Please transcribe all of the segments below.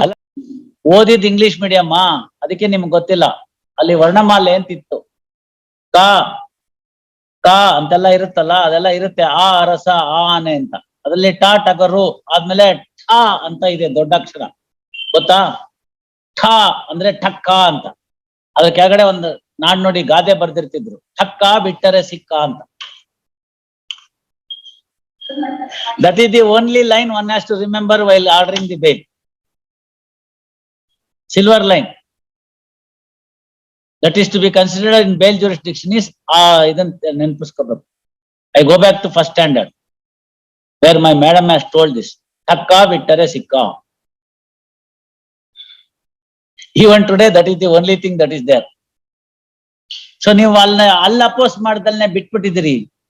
ಅಲ್ಲ ಓದಿದ್ ಇಂಗ್ಲಿಷ್ ಮೀಡಿಯಮ್ಮ ಅದಕ್ಕೆ ನಿಮ್ಗೆ ಗೊತ್ತಿಲ್ಲ. ಅಲ್ಲಿ ವರ್ಣಮಾಲೆ ಅಂತಿತ್ತು. ಕ ಕ ಅಂತೆಲ್ಲ ಇರುತ್ತಲ್ಲ, ಅದೆಲ್ಲ ಇರುತ್ತೆ. ಆ, ಅರಸ, ಆ, ಆನೆ ಅಂತ. ಅದ್ರಲ್ಲಿ ಟ ಟಗರು ಆದ್ಮೇಲೆ ಠ ಅಂತ ಇದೆ, ದೊಡ್ಡ ಅಕ್ಷರ. ಗೊತ್ತಾ? ಠ ಅಂದ್ರೆ ಠಕ್ಕ ಅಂತ. ಅದ್ರ ಕೆಳಗಡೆ ಒಂದು ನಾಡ್ ನೋಡಿ ಗಾದೆ ಬರ್ದಿರ್ತಿದ್ರು. ಠಕ್ಕ ಬಿಟ್ಟರೆ ಸಿಕ್ಕ ಅಂತ. The only line one has to remember while ordering the bail silver line that is to be considered in bail jurisdiction is ಆ ಇದನ್ನ ನೆನಪಿಸ್ಕೋಬೇಕು. I go back to first standard where my madam has told this ಟಕ್ಕ ಬಿಟ್ಟರೆ ಸಿಕ್ಕ. Even today that is the only thing that is there so ನೀವು ಅಲ್ಲಿ ಅಲ್ಲಿ oppose ಮಾಡ್ದಲ್ನೇ ಬಿಟ್ಬಿಟ್ಟಿದ್ದೀರಿ. ಆ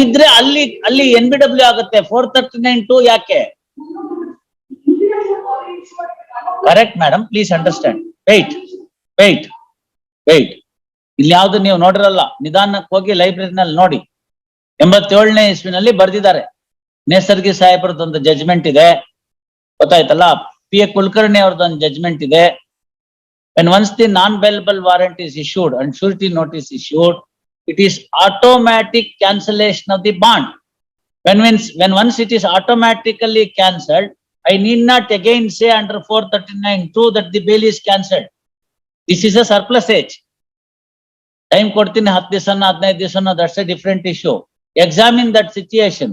ಇದ್ರೆ ಅಲ್ಲಿ ಅಲ್ಲಿ ಎನ್ ಬಿ ಡಬ್ಲ್ಯೂ ಆಗುತ್ತೆ. ಫೋರ್ ತರ್ಟಿ ನೈನ್ ಟು ಯಾಕೆ? Correct madam please understand wait wait wait ಇಲ್ಲಿ ಯಾವ್ದು ನೀವು ನೋಡಿರಲ್ಲ ನಿಧಾನಕ್ಕೆ ಹೋಗಿ ಲೈಬ್ರರಿನಲ್ಲಿ ನೋಡಿ. ಎಂಬತ್ತೇಳನೇ ಇಸ್ವಿನಲ್ಲಿ ಬರ್ದಿದ್ದಾರೆ. ನೇಸರ್ಗಿ ಸಾಹೇಬ್ರದ್ದೊಂದು ಜಜ್ಮೆಂಟ್ ಇದೆ. ಗೊತ್ತಾಯ್ತಲ್ಲ? ಪಿ ಎ ಕುಲಕರ್ಣಿ ಅವ್ರದ್ದೊಂದು ಜಜ್ಮೆಂಟ್ ಇದೆ. When once the non-bailable warrant is issued and surety notice issued, it is automatic cancellation of the bond. When once, when once it is automatically cancelled, I need not again say under four thirty-nine two that the bail is cancelled. This is a surplus age. Time ಕೊಡ್ತೀನಿ ಹತ್ತು ದಿವಸನ ಹದಿನೈದು ದಿವಸನ that's a different issue. Examine that situation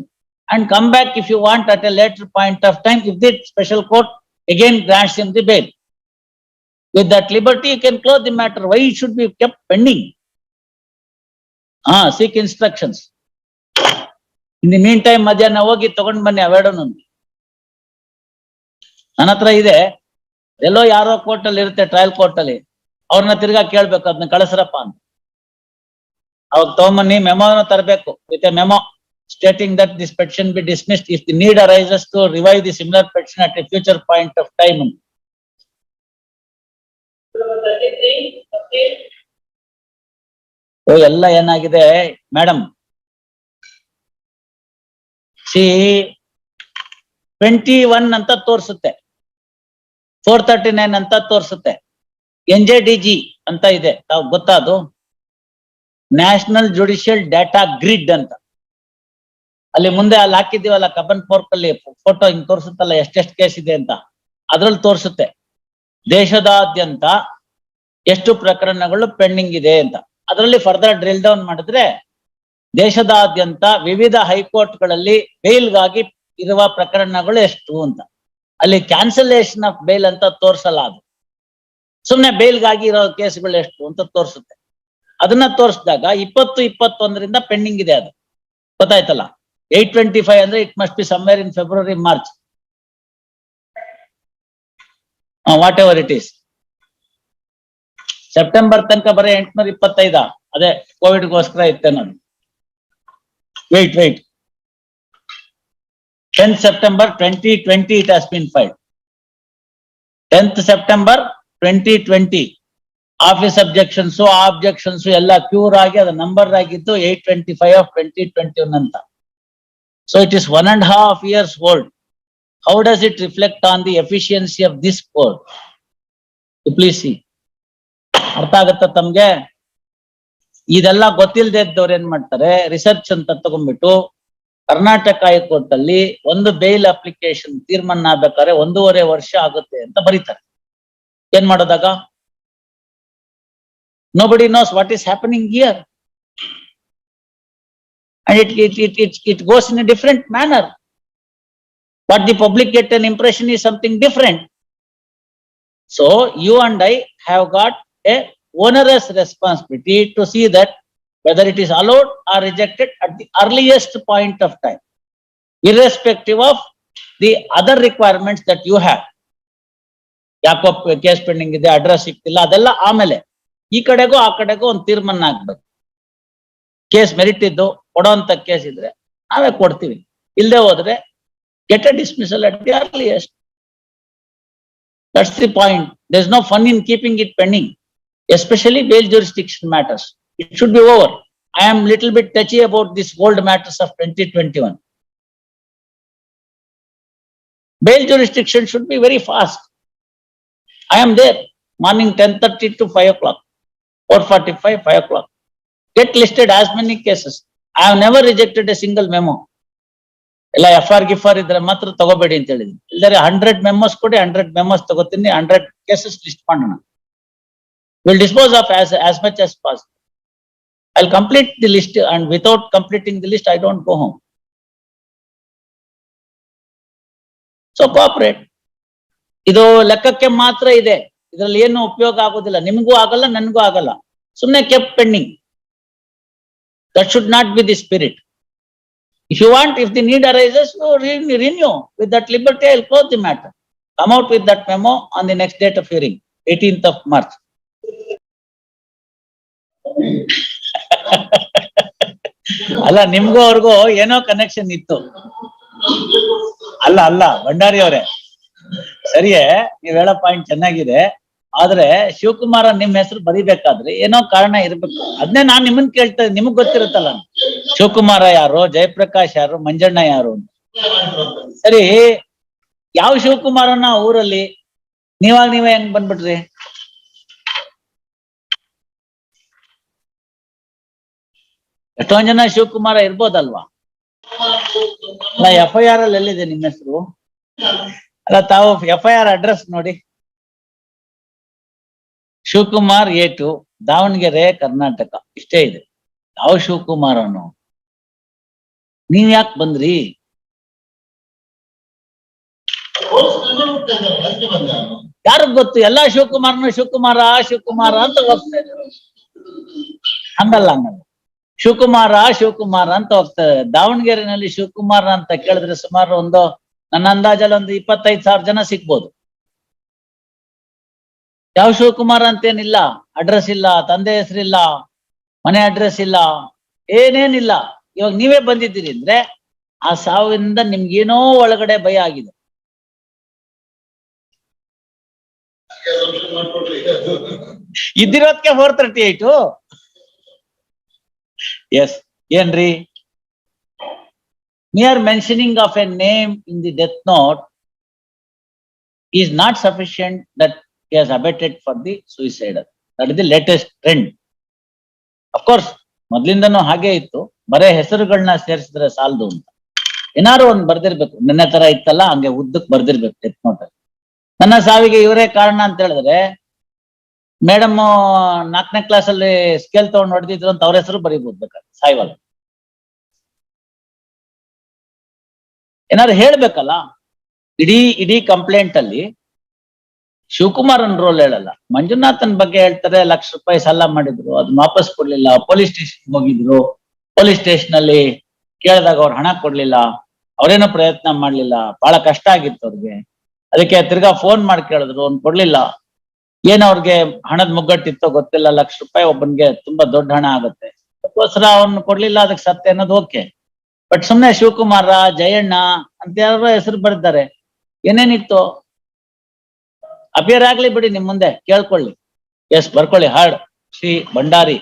and come back if you want at a later point of time, if the special court again grants him the bail. With that liberty, you can close the matter. Why it should be kept pending? Ah, instructions in the meantime ಮಧ್ಯಾಹ್ನ ಹೋಗಿ ತಗೊಂಡ್ ಬನ್ನಿ ಅವೆರಡನ್ನು. ನನ್ನ ಹತ್ರ ಇದೆ. ಎಲ್ಲೋ ಯಾರೋ court ಅಲ್ಲಿ ಇರುತ್ತೆ ಟ್ರಯಲ್ ಕೋರ್ಟ್ ಅಲ್ಲಿ. ಅವ್ರನ್ನ ತಿರ್ಗಾ ಕೇಳ್ಬೇಕು ಅದನ್ನ ಕಳಿಸ್ರಪ್ಪ ಅಂತ. ಅವಾಗ ತಗೊಂಬನ್ನಿ ಮೆಮೋನ ತರಬೇಕು. With a memo stating that this be dismissed if the need arises to revive the similar petition at a future point of time ಓ ಎಲ್ಲ ಏನಾಗಿದೆ? ಮೇಡಮ್ ಸಿ ಟ್ವೆಂಟಿ ಒನ್ ಅಂತ ತೋರಿಸುತ್ತೆ. ಫೋರ್ ತರ್ಟಿ ನೈನ್ ಅಂತ ತೋರಿಸುತ್ತೆ. ಎನ್ ಜೆ ಡಿ ಜಿ ಅಂತ ಇದೆ. ತಾವು ಗೊತ್ತಾದು ನ್ಯಾಷನಲ್ ಜುಡಿಷಿಯಲ್ ಡಾಟಾ ಗ್ರಿಡ್ ಅಂತ. ಅಲ್ಲಿ ಮುಂದೆ ಅಲ್ಲಿ ಹಾಕಿದೀವಲ್ಲ ಕಬ್ಬನ್ ಫೋರ್ಕ್ ಅಲ್ಲಿ ಫೋಟೋ ಹಿಂಗ್ ತೋರಿಸುತ್ತಲ್ಲ, ಎಷ್ಟೆಷ್ಟು ಕೇಸ್ ಇದೆ ಅಂತ. ಅದ್ರಲ್ಲಿ ತೋರಿಸುತ್ತೆ. ದೇಶದಾದ್ಯಂತ ಎಷ್ಟು ಪ್ರಕರಣಗಳು ಪೆಂಡಿಂಗ್ ಇದೆ ಅಂತ. ಅದರಲ್ಲಿ ಫರ್ದರ್ ಡ್ರಿಲ್ ಡೌನ್ ಮಾಡಿದ್ರೆ ದೇಶದಾದ್ಯಂತ ವಿವಿಧ ಹೈಕೋರ್ಟ್ಗಳಲ್ಲಿ ಬೇಲ್ಗಾಗಿ ಇರುವ ಪ್ರಕರಣಗಳು ಎಷ್ಟು ಅಂತ. ಅಲ್ಲಿ ಕ್ಯಾನ್ಸಲೇಷನ್ ಆಫ್ ಬೇಲ್ ಅಂತ ತೋರ್ಸಲ್ಲ ಅದು. ಸುಮ್ನೆ ಬೇಲ್ಗಾಗಿ ಇರೋ ಕೇಸ್ಗಳು ಎಷ್ಟು ಅಂತ ತೋರಿಸುತ್ತೆ. ಅದನ್ನ ತೋರಿಸಿದಾಗ ಇಪ್ಪತ್ತು, ಇಪ್ಪತ್ತೊಂದರಿಂದ ಪೆಂಡಿಂಗ್ ಇದೆ ಅದು. ಗೊತ್ತಾಯ್ತಲ್ಲ? ಏಟ್ ಟ್ವೆಂಟಿ ಫೈವ್ ಅಂದ್ರೆ it must be somewhere in February March whatever it is September ತನಕ ಬರೀ ಎಂಟ್ನೂರ ಇಪ್ಪತ್ತೈದ? ಅದೇ ಕೋವಿಡ್ಗೋಸ್ಕರ ಇತ್ತೆ ನಾನು. Wait wait tenth September twenty twenty it has been file tenth September twenty twenty office objections ಆ ಅಬ್ಜೆಕ್ಷನ್ಸ್ ಎಲ್ಲ ಕ್ಯೂರ್ ಆಗಿ ಅದು ನಂಬರ್ ಆಗಿದ್ದು eight twenty five of twenty twenty one ಅಂತ so it is one and half years old how does it reflect on the efficiency of this court please see ಅರ್ಥ ಆಗುತ್ತೆ ತಮ್ಗೆ? ಇದೆಲ್ಲ ಗೊತ್ತಿಲ್ಲದೆ ಇದ್ದವ್ರು ಏನ್ ಮಾಡ್ತಾರೆ? ರಿಸರ್ಚ್ ಅಂತ ತಗೊಂಡ್ಬಿಟ್ಟು ಕರ್ನಾಟಕ ಹೈಕೋರ್ಟ್ ಅಲ್ಲಿ ಒಂದು ಬೇಲ್ ಅಪ್ಲಿಕೇಶನ್ ತೀರ್ಮಾನ ಆಗ್ಬೇಕಾದ್ರೆ ಒಂದೂವರೆ ವರ್ಷ ಆಗುತ್ತೆ ಅಂತ ಬರೀತಾರೆ. ಏನ್ ಮಾಡೋದಾಗ? Nobody knows what is happening here it it it it it goes in a different manner but the public get an impression is something different so you and I have got a onerous responsibility to see that whether it is allowed or rejected at the earliest point of time, irrespective of the other requirements that you have. ಯಾಕೋ case pending ಇದೆ address ಸಿಕ್ತಿಲ್ಲ ಅದೆಲ್ಲ ಆಮೇಲೆ ಈ ಕಡೆಗೂ ಆ ಕಡೆಗೂ ಒಂದು ತೀರ್ಮಾನ ಆಗ್ಬೇಕು ಕೇಸ್ ಮೆರಿಟ್ ಇದ್ದು ಕೊಡೋಂತ ಕೇಸ್ ಇದ್ರೆ ನಾವೇ ಕೊಡ್ತೀವಿ ಇಲ್ಲದೆ ಹೋದ್ರೆ get a dismissal at the earliest that's the point there is no fun in keeping it pending especially bail jurisdiction matters. It should be over. I am little bit touchy about this old matters of twenty twenty-one. Bail jurisdiction should be very fast. I am there, morning ten thirty to five o'clock, four forty-five, five o'clock. Get listed as many cases. I have never rejected a single memo. ಎಲ್ಲ F R ಗಿಫ್ R ಇದ್ರೆ ಮಾತ್ರ ತಗೋಬೇಡಿ ಅಂತ ಹೇಳಿದೀನಿ ಇಲ್ಲದ್ರೆ hundred ಮೆಮೋಸ್ ಕೊಡಿ hundred ಮೆಮೋಸ್ ತಗೋತೀನಿ hundred cases list ಮಾಡೋಣ will dispose of as as much as possible I'll complete the list and without completing the list, I don't go home. So cooperate. ಇದು ಲೆಕ್ಕಕ್ಕೆ ಮಾತ್ರ ಇದೆ ಇದ್ರಲ್ಲಿ ಏನು ಉಪಯೋಗ ಆಗೋದಿಲ್ಲ ನಿಮಗೂ ಆಗಲ್ಲ ನನ್ಗೂ ಆಗಲ್ಲ ಸುಮ್ನೆ kept pending that should not be the spirit if you want if the need arises renew with that liberty I close the matter come out with that memo on the next date of hearing eighteenth of March ಅಲ್ಲ, ನಿಮ್ಗೂ ಅವ್ರಿಗೂ ಏನೋ connection ಇತ್ತು. ಅಲ್ಲ ಅಲ್ಲ, ಭಂಡಾರಿ ಅವರೇ, ಸರಿಯೇ, ನೀವ್ ಹೇಳೋ ಪಾಯಿಂಟ್ ಚೆನ್ನಾಗಿದೆ. ಆದ್ರೆ ಶಿವಕುಮಾರ ನಿಮ್ ಹೆಸರು ಬರಿಬೇಕಾದ್ರೆ ಏನೋ ಕಾರಣ ಇರ್ಬೇಕು. ಅದನ್ನೇ ನಾನ್ ನಿಮ್ಮನ್ ಕೇಳ್ತಾ, ನಿಮಗ್ ಗೊತ್ತಿರುತ್ತಲ್ಲ ಶಿವಕುಮಾರ ಯಾರು, ಜಯಪ್ರಕಾಶ್ ಯಾರು, ಮಂಜಣ್ಣ ಯಾರು ಸರಿ, ಯಾವ ಶಿವಕುಮಾರನ ಊರಲ್ಲಿ? ನೀವಾಗ ನೀವೇ ಹೆಂಗ್ ಬಂದ್ಬಿಟ್ರಿ? ಎಷ್ಟೊಂದ್ ಜನ ಶಿವಕುಮಾರ ಇರ್ಬೋದಲ್ವಾ? ಅಲ್ಲ ಎಫ್ ಐ ಆರ್ ಅಲ್ಲಿ ಎಲ್ಲಿದೆ ನಿಮ್ಮ ಹೆಸರು? ಅಲ್ಲ, ತಾವು ಎಫ್ ಐ ಆರ್ ಅಡ್ರೆಸ್ ನೋಡಿ. Shivakumar A two Davangere, Karnataka. ಇಷ್ಟೇ ಇದೆ. ಯಾವ ಶಿವಕುಮಾರನು? ನೀವ್ ಯಾಕೆ ಬಂದ್ರಿ? ಯಾರಿಗ್ ಗೊತ್ತು? ಎಲ್ಲಾ ಶಿವಕುಮಾರ್ನು ಶಿವಕುಮಾರ ಶಿವಕುಮಾರ ಅಂತ ಹೋಗ್ತಾ ಇದ್ರು ಹಂಗಲ್ಲ ಹಂಗಲ್ಲ. ಶಿವಕುಮಾರ ಶಿವಕುಮಾರ ಅಂತ ಹೋಗ್ತಾರೆ ದಾವಣಗೆರೆನಲ್ಲಿ ಶಿವಕುಮಾರ ಅಂತ ಕೇಳಿದ್ರೆ ಸುಮಾರು ಒಂದು ನನ್ನ ಅಂದಾಜಲ್ಲಿ ಒಂದು ಇಪ್ಪತ್ತೈದು ಸಾವಿರ ಜನ ಸಿಗ್ಬೋದು. ಯಾವ ಶಿವಕುಮಾರ ಅಂತೇನಿಲ್ಲ ಅಡ್ರೆಸ್ ಇಲ್ಲ ತಂದೆ ಹೆಸರಿಲ್ಲ ಮನೆ ಅಡ್ರೆಸ್ ಇಲ್ಲ ಏನೇನಿಲ್ಲ. ಇವಾಗ ನೀವೇ ಬಂದಿದ್ದೀರಿ ಅಂದ್ರೆ ಆ ಸಾವಿನಿಂದ ನಿಮ್ಗೇನೋ ಒಳಗಡೆ ಭಯ ಆಗಿದೆ. ಇದ್ದಿರೋದ್ಕೆ ಫೋರ್ ತರ್ಟಿ ಏಟು ಎಸ್ ಏನ್ರಿ? Mere mentioning of a name in the death note is not sufficient that he abetted for the the is the latest trend. Of course, ಮೊದ್ಲಿಂದನೂ ಹಾಗೆ ಇತ್ತು. ಬರೇ ಹೆಸರುಗಳನ್ನ ಸೇರಿಸಿದ್ರೆ ಸಾಲದು ಅಂತ. ಏನಾರು ಒಂದ್ ಬರ್ದಿರ್ಬೇಕು. ನಿನ್ನೆ ತರ ಇತ್ತಲ್ಲ ಹಂಗೆ ಉದ್ದಕ್ ಬರ್ದಿರ್ಬೇಕು ಡೆತ್ ನೋಟ್ ನನ್ನ ಸಾವಿಗೆ ಇವರೇ ಕಾರಣ ಅಂತ ಹೇಳಿದ್ರೆ ಮೇಡಮ್ ನಾಲ್ಕನೇ ಕ್ಲಾಸ್ ಅಲ್ಲಿ ಸ್ಕೇಲ್ ತಗೊಂಡ್ ಹೊಡೆದಿದ್ರು ಅಂತ ಅವ್ರ ಹೆಸರು ಬರೀಬಹುದು ಬೇಕಾದ್ರೆ, ಸಾಯಿವಾಲ್. ಏನಾದ್ರು ಹೇಳ್ಬೇಕಲ್ಲ? ಇಡೀ ಇಡೀ ಕಂಪ್ಲೇಂಟ್ ಅಲ್ಲಿ ಶಿವಕುಮಾರನ್ ರೋಲ್ ಹೇಳಲ್ಲ. ಮಂಜುನಾಥನ್ ಬಗ್ಗೆ ಹೇಳ್ತಾರೆ, ಲಕ್ಷ ರೂಪಾಯಿ ಸಾಲ ಮಾಡಿದ್ರು ಅದನ್ನ ವಾಪಸ್ ಕೊಡ್ಲಿಲ್ಲ ಪೊಲೀಸ್ ಸ್ಟೇಷನ್ ಹೋಗಿದ್ರು. ಪೊಲೀಸ್ ಸ್ಟೇಷನ್ ಅಲ್ಲಿ ಕೇಳಿದಾಗ ಅವ್ರು ಹಣ ಕೊಡ್ಲಿಲ್ಲ, ಅವ್ರೇನೋ ಪ್ರಯತ್ನ ಮಾಡ್ಲಿಲ್ಲ ಬಹಳ ಕಷ್ಟ ಆಗಿತ್ತು ಅವ್ರಿಗೆ. ಅದಕ್ಕೆ ತಿರ್ಗಾ ಫೋನ್ ಮಾಡಿ ಕೇಳಿದ್ರು, ಅವ್ನು ಕೊಡ್ಲಿಲ್ಲ. ಏನ್ ಅವ್ರಿಗೆ ಹಣದ ಮುಗ್ಗಟ್ಟಿತ್ತೋ ಗೊತ್ತಿಲ್ಲ, ಲಕ್ಷ ರೂಪಾಯಿ ಒಬ್ಬನ್ಗೆ ತುಂಬಾ ದೊಡ್ಡ ಹಣ ಆಗುತ್ತೆ. ಅದಕ್ಕೋಸ್ಕರ ಅವ್ನು ಕೊಡ್ಲಿಲ್ಲ ಅದಕ್ಕೆ ಸತ್ಯ ಅನ್ನೋದು ಓಕೆ. ಬಟ್ ಸುಮ್ನೆ ಶಿವಕುಮಾರ, ಜಯಣ್ಣ ಅಂತ ಯಾರೋ ಹೆಸರು ಬರೆದಿದ್ದಾರೆ. ಏನೇನಿತ್ತು? ಅಪಿಯರ್ ಆಗ್ಲಿ ಬಿಡಿ ನಿಮ್ ಮುಂದೆ, ಕೇಳ್ಕೊಳ್ಳಿ. ಎಸ್ ಬರ್ಕೊಳ್ಳಿ. ಹಾರ್ಡ್ ಶ್ರೀ ಭಂಡಾರಿ.